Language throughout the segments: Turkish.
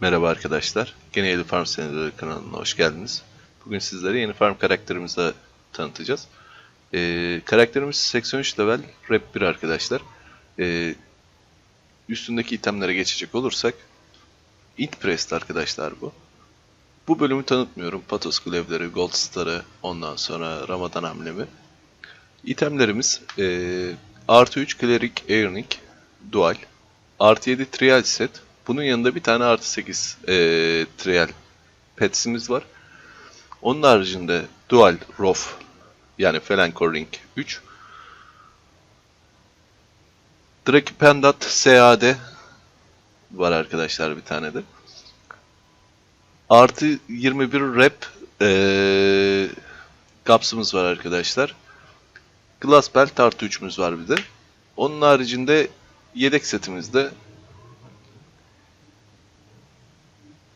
Merhaba arkadaşlar. Gene Yeni Farm Senaryoları kanalına hoş geldiniz. Bugün sizlere yeni farm karakterimizi tanıtacağız. Ee, karakterimiz 83 level rap 1 arkadaşlar. Ee, üstündeki itemlere geçecek olursak Int Pressed arkadaşlar bu. Bu bölümü tanıtmıyorum. Patos Glevleri, Gold Star'ı, ondan sonra Ramadan Amblemi. İtemlerimiz ee, artı 3 Cleric Airnic Dual, artı 7 Trial set. Bunun yanında bir tane artı 8 ee, Trial petsimiz var. Onun haricinde Dual Rof yani Felankor Ring 3. Drakipendat SAD var arkadaşlar bir tane de. Artı 21 rep ee, kapsımız var arkadaşlar. Glass Belt artı 3'ümüz var bir de. Onun haricinde yedek setimizde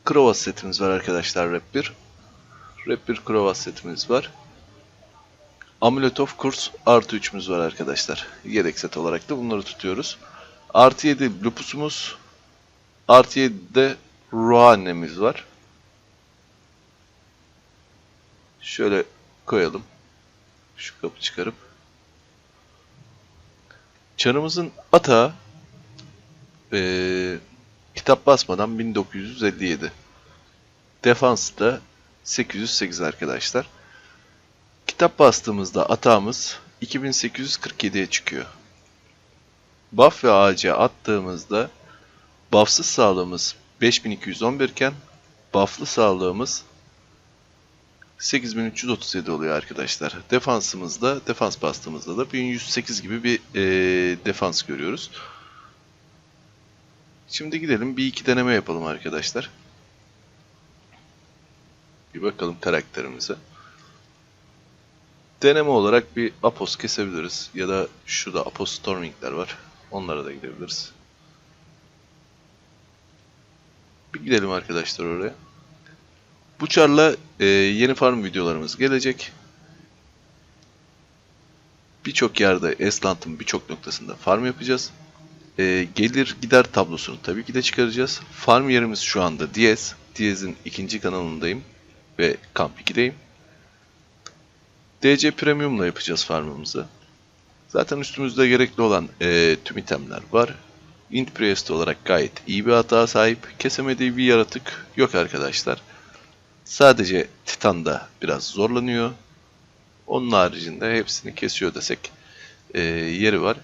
Krovas setimiz var arkadaşlar Rap 1. Rap 1 Krovas setimiz var. Amulet of Kurs artı 3'ümüz var arkadaşlar. Yedek set olarak da bunları tutuyoruz. Artı 7 Lupus'umuz. Artı 7'de Ruhanne'miz var. Şöyle koyalım. Şu kapı çıkarıp. Çarımızın atağı eee, kitap basmadan 1957. Defans da 808 arkadaşlar. Kitap bastığımızda atağımız 2847'ye çıkıyor. Buff ve ağaca attığımızda buffsız sağlığımız 5211 iken bufflı sağlığımız 8337 oluyor arkadaşlar. Defansımızda, defans bastığımızda da 1108 gibi bir eee, defans görüyoruz. Şimdi gidelim bir iki deneme yapalım arkadaşlar. Bir bakalım karakterimize. Deneme olarak bir Apos kesebiliriz. Ya da şurada Apos Storming'ler var. Onlara da gidebiliriz. Bir gidelim arkadaşlar oraya. Bu çarla e, yeni farm videolarımız gelecek. Birçok yerde Eslant'ın birçok noktasında farm yapacağız. E, gelir gider tablosunu tabii ki de çıkaracağız. Farm yerimiz şu anda Diyez. Diyez'in ikinci kanalındayım ve Kamp 2'deyim. DC Premium'la yapacağız farmımızı. Zaten üstümüzde gerekli olan e, tüm itemler var. Int Priest olarak gayet iyi bir hata sahip. Kesemediği bir yaratık yok arkadaşlar. Sadece Titan'da biraz zorlanıyor. Onun haricinde hepsini kesiyor desek e, yeri var.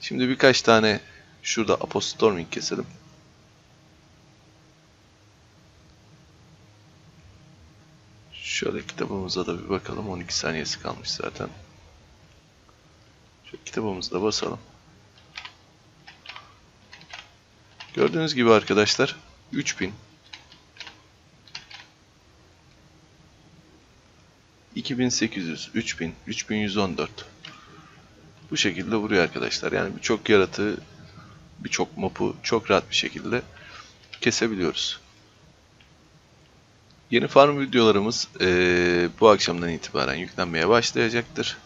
Şimdi birkaç tane şurada Apostorming keselim. Şöyle kitabımıza da bir bakalım. 12 saniyesi kalmış zaten. Şöyle kitabımıza da basalım. Gördüğünüz gibi arkadaşlar 3000 2800, 3000, 3114 bu şekilde vuruyor arkadaşlar. Yani birçok yaratığı, birçok mopu çok rahat bir şekilde kesebiliyoruz. Yeni farm videolarımız eee, bu akşamdan itibaren yüklenmeye başlayacaktır.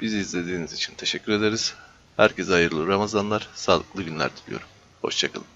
Bizi izlediğiniz için teşekkür ederiz. Herkese hayırlı Ramazanlar, sağlıklı günler diliyorum. Hoşçakalın.